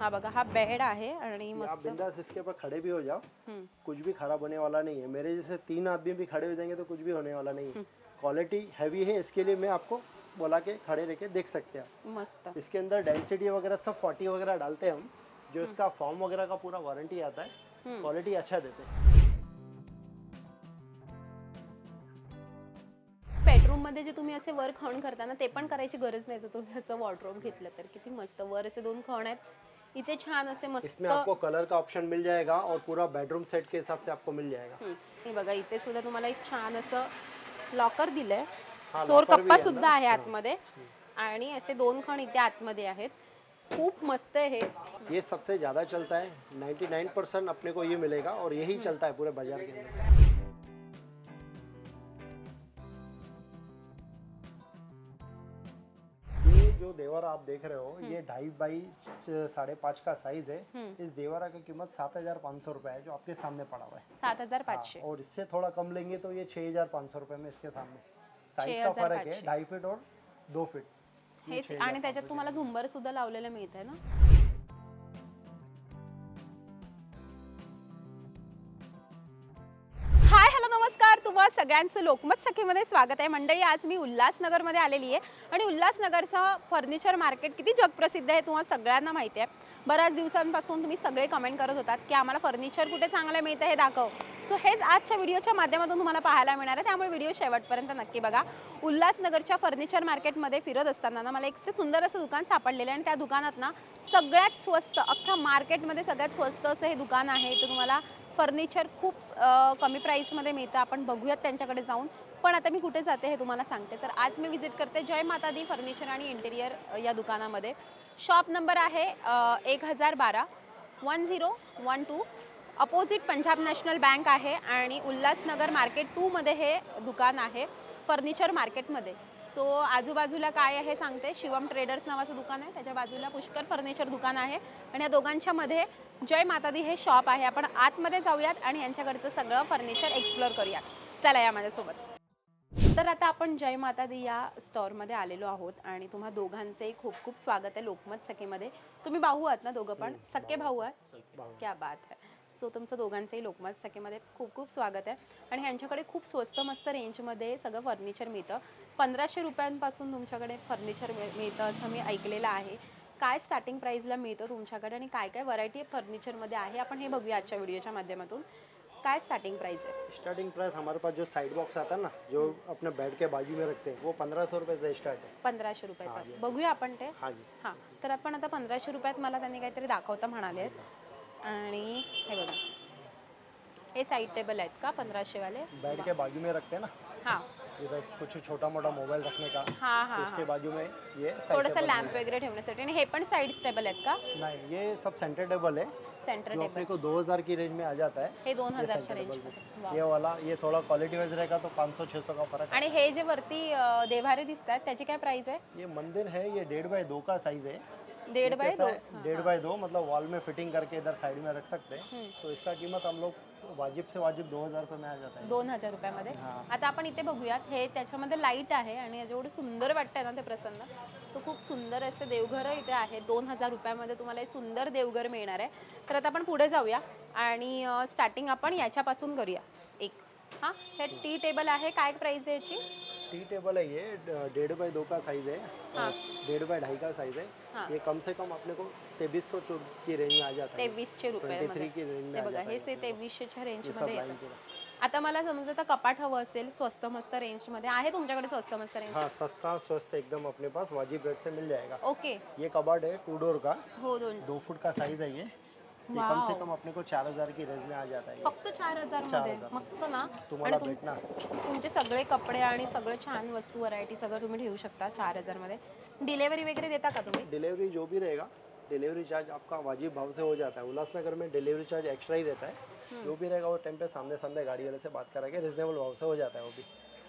हा बघा हा बेड आहे आणि आप मस्त. बिंदास इसके ऊपर खड़े भी हो जाओ। हम्म. कुछ भी खराब होने वाला नहीं है। मेरे जैसे तीन आदमी भी खड़े हो जाएंगे तो कुछ भी होने वाला नहीं है। क्वालिटी हैवी है इसके लिए मैं आपको बोला के खड़े रह के देख सकते हैं मस्त. इसके अंदर डेंसिटी वगैरह सब फोर्टी वगैरह डालते हैं हम जो इसका फॉर्म वगैरह का पूरा वारंटी आता है. क्वालिटी अच्छा देते हैं। बेडरूममध्ये जे तुम्ही असे वर खण करता ना ते पण करायची गरज नाही जर तुम्ही असं वॉर्डरोब घेतलं तर. किती मस्त. वर असे दोन खण आहेत. इथे छान असे मस्त इसमें आपको कलर का ऑप्शन मिल जाएगा और पूरा बेडरूम सेट के हिसाब से आपको मिल जाएगा। हम्म. हे बघा इथे सुद्धा तुम्हाला एक छान असं लॉकर दिलंय. हाँ, चोर locker कप्पा है सुद्धा। आहे हाँ। आतमध्ये. आणि असे दोन खण इथे आतमध्ये आहेत. खूप मस्त आहे हे. ये सबसे ज़्यादा चलता है. 99 परसेंट अपने को ये मिलेगा और यही चलता है पूरे बाज़ार के अंदर. जो देवर आप देख रहे हो ये ढाई बाई साढ़े पाँच का साइज है. इस देवरा की कीमत सात हजार पाँच सौ रुपये है जो आपके सामने पड़ा हुआ है। सात हजार पाचशे और इससे थोड़ा कम लेंगे तो ये छः हजार पाँच सौ रुपये में इसके सामने। साइज का 6,500 फर्क है ढाई फीट और दो फीट ये हेच 6,500 आणि त्याच्यात तुम्हाला झुंबर सुद्धा लावलेलं मिळत आहे ना? सगळ्यांचं लोकमत सखीमध्ये स्वागत आहे. मंडळी आज मी उल्हासनगरमध्ये आलेली आहे. आणि उल्हासनगरचं फर्निचर मार्केट किती जगप्रसिद्ध आहे तुम्हाला सगळ्यांना माहिती आहे. बऱ्याच दिवसांपासून तुम्ही सगळे कमेंट करत होतात की आम्हाला फर्निचर कुठे चांगलं मिळतं हे दाखव. सो हेच आजच्या व्हिडिओच्या माध्यमातून तुम्हाला पाहायला मिळणार आहे. त्यामुळे व्हिडिओ शेवटपर्यंत नक्की बघा. उल्हासनगरच्या फर्निचर मार्केटमध्ये फिरत असताना ना मला एक सुंदर असं दुकान सापडलेलं आहे. आणि त्या दुकानात ना सगळ्यात स्वस्त अख्खा मार्केटमध्ये सगळ्यात स्वस्त असं हे दुकान आहे. तर तुम्हाला फर्निचर खूप कमी प्राईसमध्ये मिळतं. आपण बघूयात त्यांच्याकडे जाऊन. पण आता मी कुठे जाते हे तुम्हाला सांगते. तर आज मी व्हिजिट करते जय माता दी फर्निचर आणि इंटेरियर या दुकानामध्ये. शॉप नंबर आहे एक हजार बारा one zero one two. Opposite Punjab national bank आहे आणि उल्हासनगर मार्केट टूमध्ये हे दुकान आहे फर्निचर मार्केटमध्ये. सो आजूबाजूला काय आहे सांगते. शिवम ट्रेडर्स नावाचं दुकान आहे. त्याच्या बाजूला पुष्कर फर्निचर दुकान आहे. आणि या दोघांच्या मध्ये जय माता दी हे शॉप आहे. आपण आतमध्ये जाऊयात आणि यांच्याकडचं सगळं फर्निचर एक्सप्लोअर करूयात. चला या माझ्यासोबत. तर आता आपण जय माता दी या स्टोअरमध्ये आलेलो आहोत आणि तुम्हा दोघांचंही खूप खूप स्वागत आहे लोकमत सखेमध्ये. तुम्ही भाऊ आहात ना दोघं पण? भाऊ आहे भाऊ. क्या बात आहे सो तुमचं दोघांचंही लोकमत सखेमध्ये खूप खूप स्वागत आहे. आणि ह्यांच्याकडे खूप स्वस्त मस्त रेंजमध्ये सगळं फर्निचर मिळतं. पंधराशे रुपयांपासून तुमच्याकडे फर्निचर मिळतं असं मी ऐकलेलं आहे. काय स्टार्टिंग प्राईसला मिळतं तुमच्याकडे आणि काय काय व्हरायटी फर्निचरमध्ये आहे आपण हे बघूया आजच्या व्हिडिओच्या माध्यमातून. काय स्टार्टिंग प्राईस आहे? स्टार्टिंग प्राइस हमारे पास जो साइड बॉक्स आता है ना जो अपने बेड के बाजू में रखते हैं वो पंद्रह सौ रुपये से स्टार्ट है। पंधराशे हा, रुपयाचं. बघूया आपण ते. हाँ जी। हां तर आपण आता पंधराशे रुपयात मला त्यांनी काहीतरी दाखवता म्हणाले. आणि हे बघा. हे साईड टेबल आहेत का पंधराशेवाले? बेड के बाजू में रखते हैं ना? हां. इधर कुछ छोटा मोटा मोबाइल रखने का. हां हां उसके बाजू में ये थोडंसं लॅम्प वगैरे ठेवण्यासाठी. आणि हे पण साईड टेबल आहेत का? नहीं ये सब सेंटर टेबल है. सेंटर जो अपने टेबल को 2000 की रेंज में आ जाता है हे दोन हजारच्या में। ये वाला ये थोड़ा क्वालिटी वाइज रहेगा तो 500 600 का फर्क आणि हे. जे वरती अं, देव्हारे दिसत आहेत त्याची काय प्राइस आहे? ये मंदिर है ये डेढ़ बाय दो का साइज है. डेढ़ बाय दो। है? डेढ़ बाय दो मतलब वॉल में फिटिंग करके इधर साइड में रख सकते हैं. तो इसका कीमत हम लोग वाजिब से वाजिब दो हजार रुपये में आ जाता है। दोन हजार रुपयामध्ये हाँ। आता आपण इथे बघूयात हे त्याच्यामध्ये लाइट आहे आणि जेवढं सुंदर वाटतंय ना ते प्रसन्न. तो खूप सुंदर असे देवघर इथे आहे दोन हजार रुपयामध्ये तुम्हाला हे सुंदर देवघर मिळणार आहे. तर आता आपण पुढे जाऊया आणि स्टार्टिंग आपण याच्यापासून करूया. एक. हां? हे टी टेबल आहे. काय प्राईस आहे याची? टी टेबल है. ये डेढ़ बाय दो का साइज है. हाँ। डेढ़ बाय ढाई का साइज है. हाँ। ये कम से कम अपने को तेईस सौ की रेंज आ जाता है. तेवीसशे ट्वेंटी रुपयामध्ये थ्री की रेंज में हे आ बघा हे। तेवीसशेच्या रेंजमध्ये लाइन येतं. पूरा। आता मला समजा आता कपाट हवं असेल स्वस्त मस्त रेंजमध्ये आहे तुमच्याकडे स्वस्त मस्त रेंज हाँ सस्ता स्वस्थ एकदम अपने पास. वाजिब रेट से मिल जाएगा. ओके ये कबाड़ है टू डोर का. हो दोन. दो फुट का साइज है ये. ये कम से. कम अपने को चार हजार की रेंज में आ जाता है। फक्त चार हजारमध्ये. मस्त ना. तुम्हाला आणि तुम- भेटणार. तुमचे सगळे कपडे आणि सगळं छान वस्तू व्हरायटी सगळं तुम्ही ठेवू शकता चार हजारमध्ये. डिलेवरी वगैरे देता का तुम्ही? डिलीवरी जो भी रहेगा डिलीवरी चार्ज आपका वाजिब भाव से हो जाता है. उल्लासनगर में डिलीवरी चार्ज एक्स्ट्रा ही रहता है. जो भी रहेगा वो टाइम पे सामने सामने गाड़ी वाले से बात करा के रिजनेबल भाव से हो जाता है वो भी.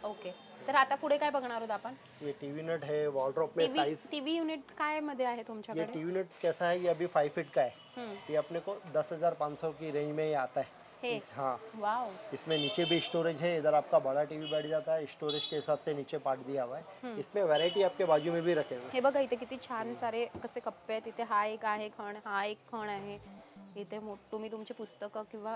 ओके. तर आता पुढे काय बघणार आहोत आपण? ये टीवी नेट है वॉर्ड्रॉप में टीव्ही साइज टीव्ही युनिट काय मध्ये आहे ये तुमच्याकडे टीवी नेट कैसा है ये अभी फाइव फीट का है हम्म, ये अपने को दस हजार पाँच सौ की रेंज में ये आता है हे? इस- हाँ. वाव इसमें नीचे भी स्टोरेज है इधर आपका बड़ा टीवी बैठ जाता है स्टोरेज के हिसाब से नीचे पार्ट दिया हुआ है। इसमें वैरायटी आपके बाजू में भी रखे हुए हैं। हे बघा इथे किती छान सारे कसे कप्पे आहेत. इथे हा एक आहे खण हा एक खण आहे. इथे मो तुम्ही तुमचे पुस्तकं किंवा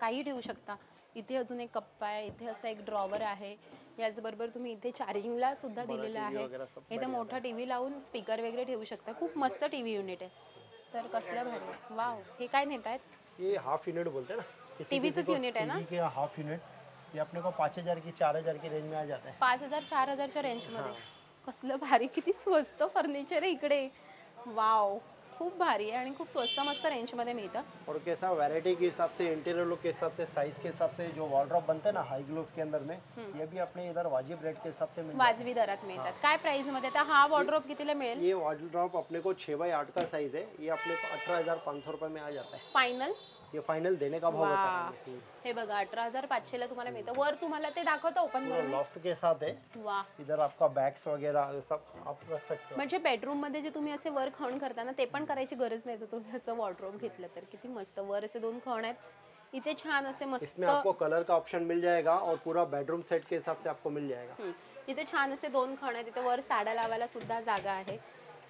काही ठेवू शकता. इथे अजून एक कप्पा आहे इथे असा एक ड्रॉवर आहे. याचबरोबर तुम्ही इथे चार्जिंगला सुद्धा दिलेलं आहे. इथे मोठा टी व्ही लावून स्पीकर वगैरे ठेवू शकता. खूप मस्त टी व्ही युनिट आहे. तर कसलं भारी आहे. वाव हे काय नेत आहेत ये हाफ यूनिट बोलते हैं ना किसी TV किसी चं को unit है ना? TV के हाफ यूनिट ये अपने को पाँच हजार की चार हजार की रेंज में आ जाता है पाच हजार चार हजारच्या रेंजमध्ये कसलं भारी किती स्वस्त फर्निचर आहे इकडे. वाव खूप भारी आहे आणि खूप स्वस्त मस्त रेंजमध्ये मिळतं. और कैसा वैरायटी के हिसाब से इंटीरियर लुक के हिसाब से साइज के हिसाब से जो वॉर्ड्रॉप बनते हैं ना हाई ग्लोस के अंदर में ये भी अपने इधर वाजिब रेट के हिसाब से मिल जाता वाजवी दरात मिळतात. काय प्राइसमध्ये? आता हा वॉर्ड्रोप कितीला है मिळेल? ये वॉर्ड्रॉप अपने को छः बाई आठ का साइज है ये अपने को अठारह हजार पाँच सौ रुपये में आ जाता है. फायनल ये फाइनल देने का भाव वाह. बता हैं हे बघा अठरा हजार पाचशेला तुम्हाला मिळतं. वर तुम्हाला ते दाखवतं ओपन करून लॉफ्ट के साथ है वा इधर आपका बैग्स वगैरह ये सब आप रख सकते हो. म्हणजे बेडरूममध्ये जे तुम्ही असे वर खण करता ना ते पण करायची गरज नाही जर तुम्ही असं वॉर्ड्रोप घेतलं तर. किती मस्त. वर असे दोन खण आहेत. इथे छान असे मस्त इसमें आपको कलर का ऑप्शन मिल जाएगा और पूरा बेडरूम सेट के हिसाब से आपको मिल जाएगा. हम्म. इथे छान असे दोन खण आहेत. इथे वर साड्या लावायला सुद्धा जागा आहे.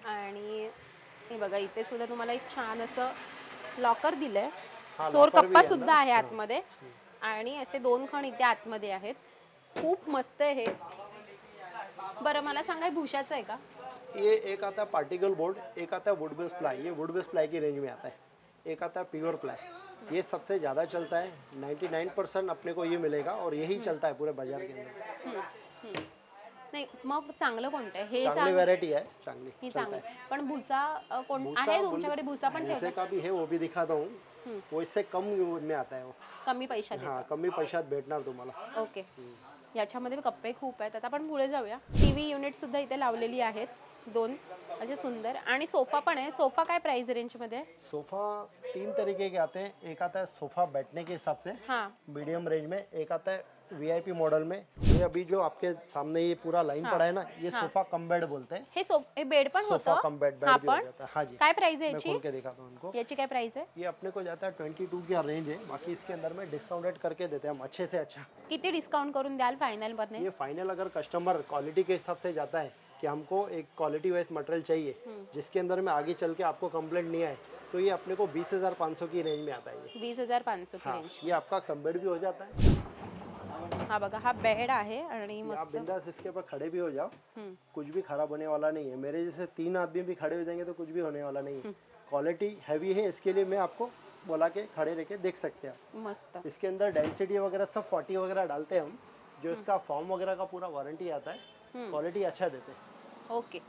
आणि हे बघा इथे सुद्धा तुम्हाला एक छान असं लॉकर दिलंय. चोर कप्पा सुद्धा। आहे। आतमध्ये. आणि असे दोन खण इथे आतमध्ये आहेत. खूप मस्त आहे हे. बरं मला सांगा भुशाचं आहे का? ये एक आता पार्टिकल बोर्ड एक आता वुड बेस प्लाई ये वुड बेस प्लाई की रेंज में आता है. एक आता प्योर प्लाई ये सबसे ज़्यादा चलता है. 99 परसेंट अपने को ये मिलेगा और यही चलता है पूरे बाजार के अंदर. नाही मग चांगलं कोणतं आहे? हे चांगली चांग वैरायटी है चांगली. ही. पण भुसा कोण आहे तुमच्याकडे भुसा पण भूसे का भी है वो भी दिखाता हूँ. वो इससे कम में आता है वो। कमी पैशात हाँ कमी पैशात भेटणार तुम्हाला. ओके. याच्यामध्ये कप्पे खूप आहेत. आता आपण पुढे जाऊया. टी व्ही युनिट सुद्धा इथे लावलेली आहेत. दोन. असे सुंदर. आणि सोफा पण आहे. सोफा काय प्राइस रेंजमध्ये सोफा तीन तरीके के आते हैं. एक आता है सोफा बैठने के हिसाब से. हां. मीडियम रेंज में. एक आता है वीआईपी मॉडल में. अभी जो आपके सामने ये पूरा लाइन हाँ, पड़ा है ना ये हाँ. सोफा कम बेड बोलते हैं। हे सोफ हे बेड पण सोफा होतं? कम बेड बेड हो जाता है। हाँ जी। काय प्राइस मैं याची? खोल के दिखाता हूँ इनको। याची काय प्राइस आहे? ये अपने को जाता है ट्वेंटी टू की रेंज है बाकी इसके अंदर में डिस्काउंटेड करके देते हैं हम अच्छे से अच्छा। किती डिस्काउंट करून द्याल फायनल मध्ये ये फाइनल अगर कस्टमर क्वालिटी के हिसाब से जाता है कि हमको एक क्वालिटी वाइज मटेरियल चाहिए जिसके अंदर में आगे चल के आपको कंप्लेंट नहीं आए तो ये अपने को बीस हज़ार पाँच सौ की रेंज में आता है ये। वीस हज़ार पाचशे की हाँ रेंज ये आपका कम बेड भी हो जाता है। हा बघा हा बेड आहे आणि आप मस्त. बिंदास इसके ऊपर खड़े भी हो जाओ। हम्म, कुछ भी खराब होने वाला नहीं है। मेरे जैसे तीन आदमी भी खड़े हो जाएँगे तो कुछ भी होने वाला नहीं है। क्वालिटी हैवी है इसके लिए मैं आपको बोला के खड़े रह के देख सकते हैं मस्त. इसके अंदर डेंसिटी वगैरह सब फोर्टी वगैरह डालते हैं हम जो इसका फॉर्म वगैरह का पूरा वारंटी आता है हम्म, क्वालिटी अच्छा देते हैं। ओके.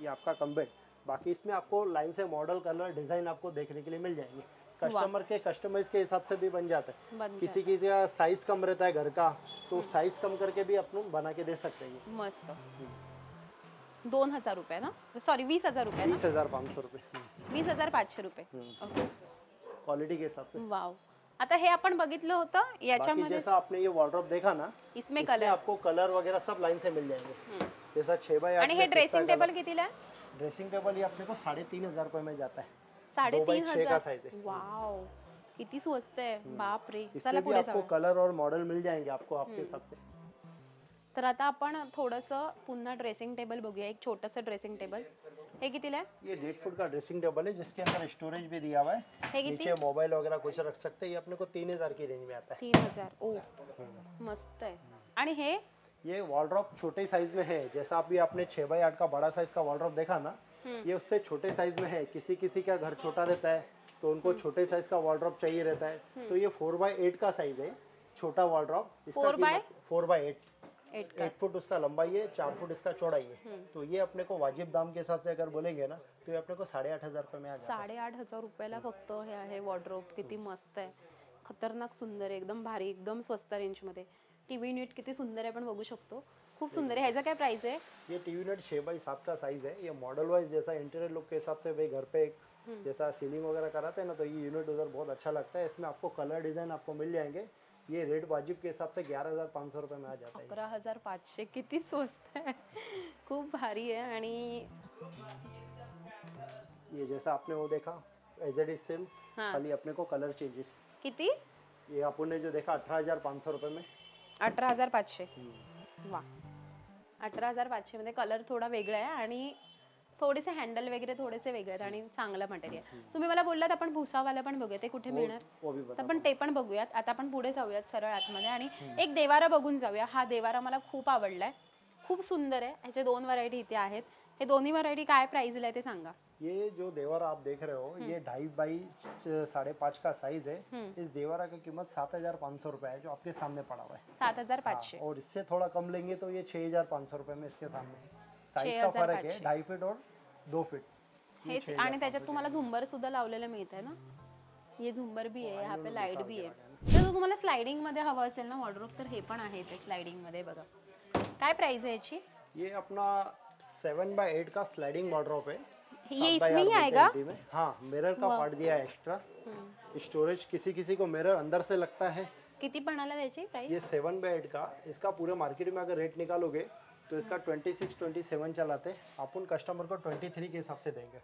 ये आपका कम बेड बाकी इसमें आपको लाइन से मॉडल कलर डिज़ाइन आपको देखने के लिए मिल जाएँगे। कस्टमर के कस्टमाइज के हिसाब से भी बन जाता है। किसी किसी का साइज कम रहता है घर का तो साइज कम करके भी अपन बना के दे सकते हैं. मस्त। दोन हजार रुपये ना? सॉरी वीस हजार रुपये बीस हजार पाँच सौ रुपये। वीस हजार पाचशे रुपये. क्वालिटी के हिसाब से। वाव आता हे आपण बघितलं होतं याच्यामध्ये जैसा आपने ये वार्ड्रोब देखा ना इसमें कलर आपको कलर वगैरह सब लाइन से मिल जाएंगे. जैसा छः बाई आणि हे ड्रेसिंग टेबल कितीला ड्रेसिंग टेबल ये अपने को साढ़े तीन हजार रुपये में जाता है। साडेतीन छः का हजार. साइज है वाव. किती स्वस्त आहे. बाप रे चला इसमें भी पुढे आपको जाऊ कलर और मॉडल मिल जाएंगे आपको आपके हिसाब से. तर आता आपण थोडंसं पुन्हा ड्रेसिंग टेबल बघूया. एक छोटंसं ड्रेसिंग टेबल हे कितीला आहे? ये डेढ़ फुट का ड्रेसिंग टेबल है जिसके अंदर स्टोरेज भी दिया हुआ है. हे किती? नीचे मोबाइल वगैरह कुछ रख सकते हैं ये अपने को तीन हजार की रेंज में आता है. तीन हजार. ओ मस्त आहे. आणि हे? ये वॉलड्रॉप छोटे साइज में है. जैसा अभी आपने छः बाई आठ का बड़ा साइज का वॉलड्रॉप देखा ना. ये उससे छोटे साइज़ में है किसी किसी का घर छोटा रहता है तो उनको छोटे साइज़ का वॉलड्रॉप चाहिए रहता है। तो ये फोर बाई एट का साइज़ है छोटा wardrobe Four by? Four by eight eight foot उसका लंबाई है चार फुट इसका चौड़ाई है। तो ये अपने को वाजिब दाम के हिसाब से अगर बोलेंगे ना तो ये अपने को साढ़े आठ हज़ार रुपये में आ है। हज़ार रुपयाला फक्त हे आहे वॉर्ड्रोप किती मस्त आहे। खतरनाक सुंदर आहे एकदम भारी एकदम स्वस्त रेंजमध्ये टी व्ही युनिट किती सुंदर आहे आपण बघू शकतो. खूप सुंदर आहे ह्याचा काय प्राइस आहे ये टी यूनिट छः बाई सात का साइज़ है। ये मॉडल वाइज जैसा इंटीरियर लुक के हिसाब से भाई घर पे एक जैसा सीलिंग वगैरह कराते हैं ना तो ये यूनिट उधर बहुत अच्छा लगता है। इसमें आपको कलर डिज़ाइन आपको मिल जाएँगे। ये रेट वाजिब के हिसाब से ग्यारह हज़ार पाँच सौ रुपये में आ जाता है अकरा हज़ार पाचशे किती स्वस्त आहे खूप भारी आहे आणि ये जैसा आपने वो देखा एज एड इज़ सेम हाँ। खाली अपने को कलर चेंजेस किती ये अपन ने जो देखा अठारह हज़ार पाँच सौ रुपये में। अठरा हज़ार पाचशे वा अठरा हजार पाचशेमध्ये कलर थोडा वेगळा आहे आणि थोडेसे हँडल वगैरे थोडेसे वेगळे आहेत आणि चांगलं मटेरियल तुम्ही मला बोललात आपण भुसावाला पण बघूया. ते कुठे मिळणार? वो भी तर आपण ते पण बघूयात. आता आपण पुढे जाऊयात सरळ आतमध्ये. आणि एक देवारा बघून जाऊया. हा देवारा मला खूप आवडलाय. खूप सुंदर आहे. ह्याचे दोन व्हरायटी इथे आहेत. हे दोन्ही व्हरायटी काय प्राइसला आहे ते सांगा. ये जो देवरा आप देख रहे हो ये ढाई बाई साढ़े पाँच का साइज है। इस देवरा की कीमत सात हजार पाँच सौ रुपये है जो आपके सामने पड़ा हुआ है. सात हजार हाँ, पाचशे. और इससे थोड़ा कम लेंगे तो ये छः हजार पाँच सौ रुपये में इसके सामने साइज का 6,500 फर्क है ढाई फीट और दो फीट हे आणि त्याच्यात तुम्हाला झुंबर सुद्धा लावलेलं मिळत आहे ना ये झुंबर भी आहे यहाँ पे लाइट भी आहे. जर तुम्हाला स्लायडिंगमध्ये हवं असेल ना वॉर्डरोब तर हे पण आहे ते स्लायडिंगमध्ये बघा. काय प्राइस आहे याची? ये अपना सेवन बाय एट का स्लाइडिंग वॉर्डरोब है। ये इसमें ही आएगा? में। हाँ। मिरर का पार्ट दिया है एक्स्ट्रा. स्टोरेज किसी किसी को मिरर अंदर से लगता है। किती पणाला प्राइस ये सेवन बाय एट का इसका पूरे मार्केट में अगर रेट निकालोगे तो इसका ट्वेंटी सिक्स ट्वेंटी सेवन चलाते। अपन कस्टमर को ट्वेंटी थ्री के हिसाब से देंगे।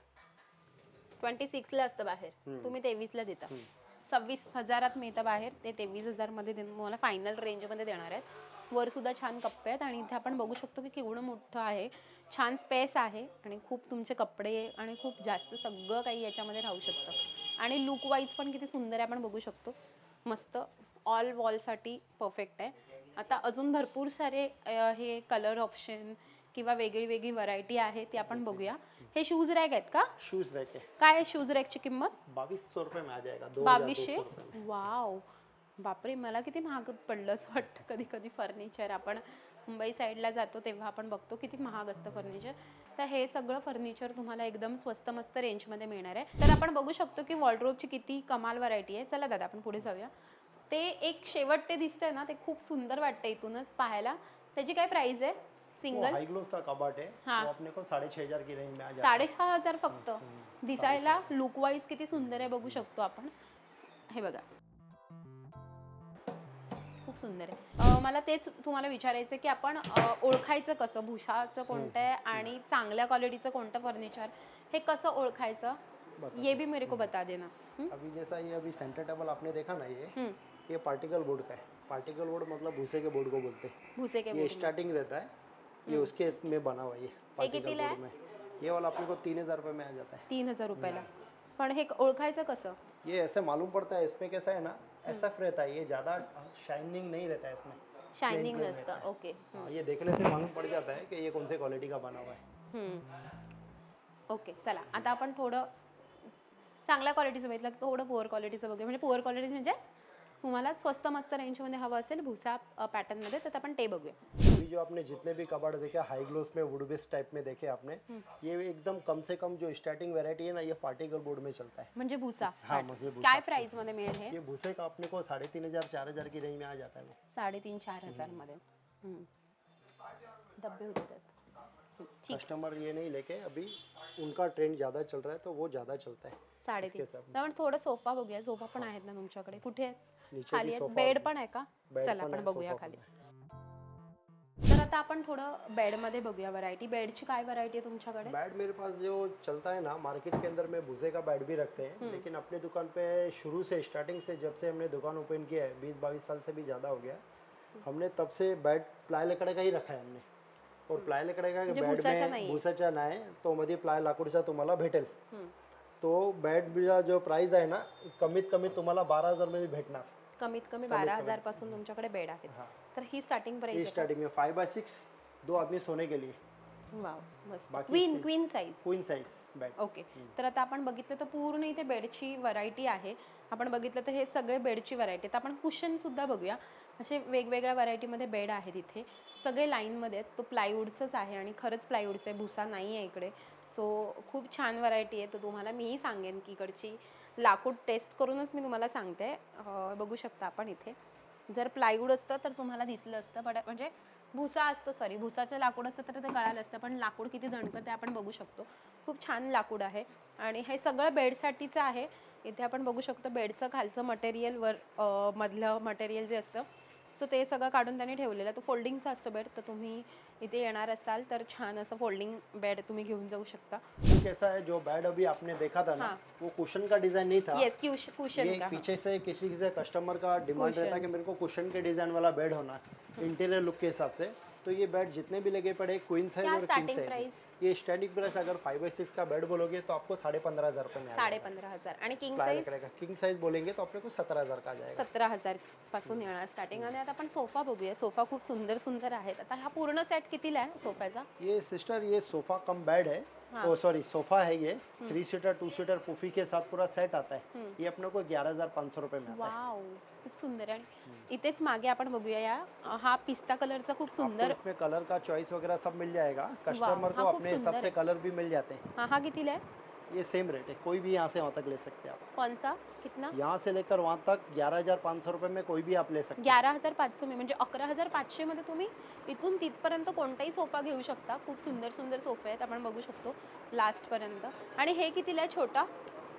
ट्वेंटी सिक्सला असतं बाहेर. तुम्ही तेवीसला देता. सव्वीस हजारात मिळतं बाहेर. ते तेवीस हजारमध्ये दे- तुम्हाला फायनल रेंजमध्ये देणार आहेत. वर सुद्धा छान कप्पे आहेत आणि इथे आपण बघू शकतो की केवढं मोठं आहे. छान स्पेस आहे आणि खूप तुमचे कपडे आणि खूप जास्त सगळं काही याच्यामध्ये राहू शकतं. आणि लुक वाईज पण किती सुंदर आहे आपण बघू शकतो. मस्त ऑल वॉलसाठी परफेक्ट आहे. आता अजून भरपूर सारे हे कलर ऑप्शन किंवा वेगळी वेगळी व्हरायटी आहे ती आपण बघूया. हे शूज रॅक आहेत का? शूज रह के काय आहे शूज रॅकची किंमत? रुपये बावीसशे? रुपये. में वाव बापरे मला किती महाग पडलं असं वाटतं. कधी कधी फर्निचर आपण मुंबई साईडला जातो तेव्हा आपण बघतो किती महाग असतं फर्निचर तर हे सगळं फर्निचर तुम्हाला एकदम स्वस्त मस्त रेंजमध्ये मिळणार आहे. तर आपण बघू शकतो की वॉर्ड्रोबची किती कमाल व्हरायटी आहे. चला दादा आपण पुढे जाऊया. ते एक शेवट ते दिसतंय ना ते खूप सुंदर वाटतं इथूनच पाहायला. त्याची काय प्राइस आहे? सिंगल हाई ग्लोस का कबाट है हाँ। वो अपने को साढ़े छः हजार की रेंज में आ जाएगा साडेसहा हजार फक्त. दिसायला लुक वाईज किती सुंदर आहे बघू शकतो आपण. हे बघा. खूप सुंदर आहे. मला तेच तुम्हाला विचारायचं की आपण ओळखायचं कसं? भुसाचं कोणतं आहे आणि चांगल्या क्वालिटीचं कोणतं फर्निचर? हे कसं ओळखायचं? ये भी मेरे को बता देना? अभी जैसा ये अभी सेंटर टेबल आपने देखा ना ये? ये पार्टिकल बोर्ड का है. पार्टिकल बोर्ड मतलब भूसे के बोर्ड को बोलते हैं. भुसे के ये. स्टार्टिंग रहता है. ये उसके में बना हुआ ये पार्टिकल बोर्ड में. ये वाला अपने को तीन हजार रुपये में आ जाता है. तीन हजार रुपयाला. पण हे ओळखायचं कसं? ये ऐसे मालूम पड़ता है इसमें कैसा है ना? ऐसा रहता है ये ज़्यादा शाइनिंग नहीं रहता है इसमें नसतं रहता। ओके हाँ, ये देखने से मालूम पड़ जाता है कि ये कौन से क्वालिटी का बना हुआ है हम्म. ओके चला आता आपण थोडं चांगल्या क्वालिटीचं बघितलं थोडं पुअर क्वालिटीचं बघूया म्हणजे पुअर क्वालिटी म्हणजे तुम्हाला स्वस्त मस्त रेंजमध्ये हवं असेल भुसा पॅटर्नमध्ये तर आपण ते बघूया. अभी जो आपने जितने भी कबाड़ देखे हाई ग्लोस में वुड बेस टाइप में देखे आपने ये एकदम कम से कम जो स्टार्टिंग वैरायटी है ना ये पार्टिकल बोर्ड में चलता है। म्हणजे भुसा. हाँ मुझे भूसा काय प्राइसमध्ये मिळेल हे? ये भूसे का अपने को साढ़े तीन हजार चार हजार की रेंज में आ जाता है वो। साडेतीन चार हजारमध्ये. हम्म. डब्बे होते त्यात. हम्म, ठीक. कस्टमर ये नहीं लेके अभी उनका ट्रेंड ज़्यादा चल रहा है तो वो ज़्यादा चलता है। साडेतीन. इसके हिसाब तर आपण थोडं सोफा बघूया. सोफा पण आहेत ना तुमच्याकडे. कुठे आहेत नीचे खाली बेड पण आहे का? बेड चला पण आपण आहे, बघूया सोफा खाली पण तर आता आपण थोडं बेडमध्ये बघूया व्हरायटी बेडची काय व्हरायटी आहे तुमच्याकडे? बेड मेरे पास जो चलता है ना मार्केट के अंदर में भूसे का बेड भी रखते हैं लेकिन अपने दुकान पे शुरू से स्टार्टिंग से जब से हमने दुकान ओपन किया है बीस बाईस साल से भी ज़्यादा हो गया हमने तब से बेड प्लाय लकड़े का ही रखा है हमने। और प्लाय लकड़े का म्हणजे बेड भुसाचा में नाहीये. भुसाचा नाही तो मध्ये प्लाय लाकूडचा तुम्हाला भेटेल। हम्म. तो बेडचा जो प्राइस आहे ना कमीत कमी तुम्हाला बारा हजारमध्ये भेटणार। कमीत कमी बारा हजारपासून तुमच्याकडे बेड आहेत. तर ही स्टार्टिंग प्राइस स्टार्टिंग में फाइव बाय सिक्स दो आदमी सोने के लिए. वाव मस्त. बाकी क्वीन से- queen size queen size bed okay तर आता आपण बघितलं तर पूर्ण इथे बेडची व्हरायटी आहे. आपण बघितलं तर हे सगळे बेडची व्हरायटी तर आपण कुशन सुद्धा बघूया. असे वेगवेगळ्या व्हरायटीमध्ये बेड आहेत इथे. सगळे लाईनमध्ये आहेत. तो प्लायवूडचंच आहे आणि खरंच प्लायवूडचं आहे. भुसा नाही आहे इकडे. सो खूप छान व्हरायटी आहे. तर तुम्हाला मीही सांगेन की इकडची लाकूड टेस्ट करूनच मी तुम्हाला सांगते. बघू शकता आपण इथे. जर प्लायवूड असतं तर तुम्हाला दिसलं असतं बट म्हणजे भुसा असतो सॉरी भुसाचं लाकूड असतं तर ते कळालं असतं पण लाकूड किती दणकं ते आपण बघू शकतो. खूप छान लाकूड आहे. आणि हे सगळं बेडसाठीचं आहे. इथे आपण बघू शकतो बेडचं खालचं मटेरियल वर मधलं मटेरियल जे असतं सो ते सगळं काढून त्यांनी ठेवलेलं. आहे तो फोल्डिंगचा असतो बेड तर तुम्ही इथे येणार असाल तर छान असं फोल्डिंग बेड तुम्ही घेऊन जाऊ शकता. कैसा है जो बेड अभी आपने देखा था ना हाँ। वो कुशन का डिजाइन नहीं था. येस कुशन ये का. पीछे से किसी से कस्टमर का डिमांड रहता है कि मेरे को कुशन के डिजाइन वाला बेड होना इंटीरियर लुक के हिसाब से। तो ये बेड जितने भी लगे पड़े क्वीन साइज और किंग साइज ये स्टैंडिंग प्राइस अगर फाइव बाई सिक्स का बेड बोलोगे तो आपको साढ़े पंद्रह हजार रुपये जाएगा। पंधरा हजार। आणि किंग साईज पड़ेगा किंग साइज बोलेंगे तो अपने को सत्रह हजार का जाएगा। सतरा हजारपासून येणार स्टार्टिंग आणि आता आपण सोफा बघूया. सोफा खूप सुंदर सुंदर आहेत. आता हा पूर्ण सेट कितीला आहे? सोफ्याचा? ये सिस्टर ये सोफा कम बेड हाँ. ओ सॉरी सोफा है ये three seater two seater pouffe के साथ पूरा सेट आता है. ये अपने को ग्यारह हजार पाँच सौ रुपये में आता है। वाव खूप सुंदर आणि इथेच मागे आपण बघूया या हा पिस्ता कलरचा खूप सुंदर इसमें कलर का चॉइस वगैरह सब मिल जाएगा। कस्टमर को अपने हिसाब से। कलर भी मिल जाते हैं। हा हा कितीला आहे? ये सेम रेट है। कोई भी यहाँ से वहाँ तक ले सकते हैं आप। कोणचा कितना? यहाँ से लेकर वहाँ तक ग्यारह हजार पाँच सौ रुपये में कोई भी आप ले सकते हैं। ग्यारा हजार पाचशे मी म्हणजे अकरा हजार पाचशे मध्ये तुम्ही इथून तिथपर्यंत कोणताही सोफा घेऊ शकता. खूप सुंदर सुंदर सोफे आहेत आपण बघू शकतो लास्ट पर्यंत आणि हे कितीला आहे छोटा?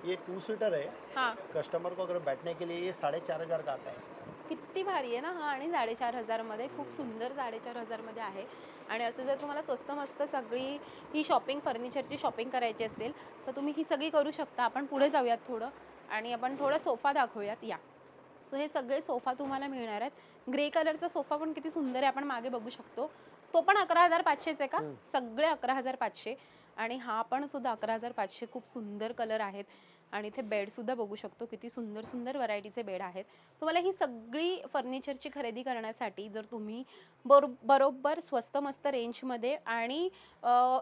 ये टू सीटर है हा. कस्टमर को अगर बैठने के लिए ये साढ़े चार हजार का आता है। किती भारी आहे ना हा. आणि साडेचार हजारमध्ये खूप सुंदर साडेचार हजारमध्ये आहे. आणि असं जर तुम्हाला स्वस्त मस्त सगळी ही शॉपिंग फर्निचरची शॉपिंग करायची असेल तर तुम्ही ही सगळी करू शकता. आपण पुढे जाऊयात थोडं. आणि आपण थोडं सोफा दाखवूयात. या. सो हे सगळे सोफा तुम्हाला मिळणार आहेत. ग्रे कलरचा सोफा पण किती सुंदर आहे. आपण मागे बघू शकतो. तो पण अकरा हजार पाचशेच आहे का. सगळे अकरा हजार पाचशे. आणि हा पण सुद्धा अकरा हजार पाचशे. खूप सुंदर कलर आहेत. आणि इथे बेडसुद्धा बघू शकतो किती सुंदर सुंदर व्हरायटीचे बेड आहेत. तुम्हाला ही सगळी फर्निचरची खरेदी करण्यासाठी जर तुम्ही बरो बरोबर स्वस्त मस्त रेंजमध्ये आणि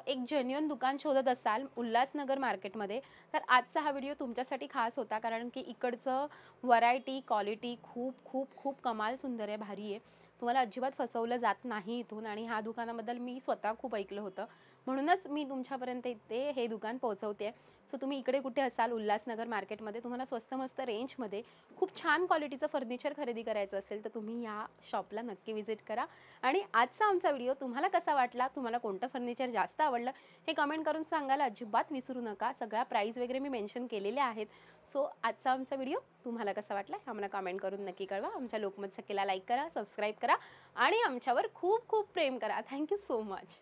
एक जेन्युअन दुकान शोधत असाल उल्हासनगर मार्केटमध्ये तर आजचा हा व्हिडिओ तुमच्यासाठी खास होता कारण की इकडचं व्हरायटी क्वालिटी खूप खूप खूप कमाल सुंदर आहे भारी आहे. तुम्हाला अजिबात फसवलं जात नाही इथून आणि ह्या दुकानाबद्दल मी स्वतः खूप ऐकलं होतं. म्हणूनच मी तुमच्यापर्यंत इथे हे दुकान पोहोचवते सो तुम्ही इकडे कुठे असाल उल्हासनगर मार्केटमध्ये तुम्हाला स्वस्त मस्त रेंजमध्ये खूप छान क्वालिटीचं फर्निचर खरेदी करायचं असेल तर तुम्ही या शॉपला नक्की व्हिजिट करा. आणि आजचा आमचा व्हिडिओ तुम्हाला कसा वाटला तुम्हाला कोणतं फर्निचर जास्त आवडलं हे कमेंट करून सांगायला अजिबात विसरू नका. सगळ्या प्राईस वगैरे मी मेन्शन केलेल्या आहेत. सो आजचा आमचा व्हिडिओ तुम्हाला कसा वाटला आम्हाला कमेंट करून नक्की कळवा. आमच्या लोकमत सखेला लाईक करा सबस्क्राईब करा आणि आमच्यावर खूप खूप प्रेम करा. Thank you so much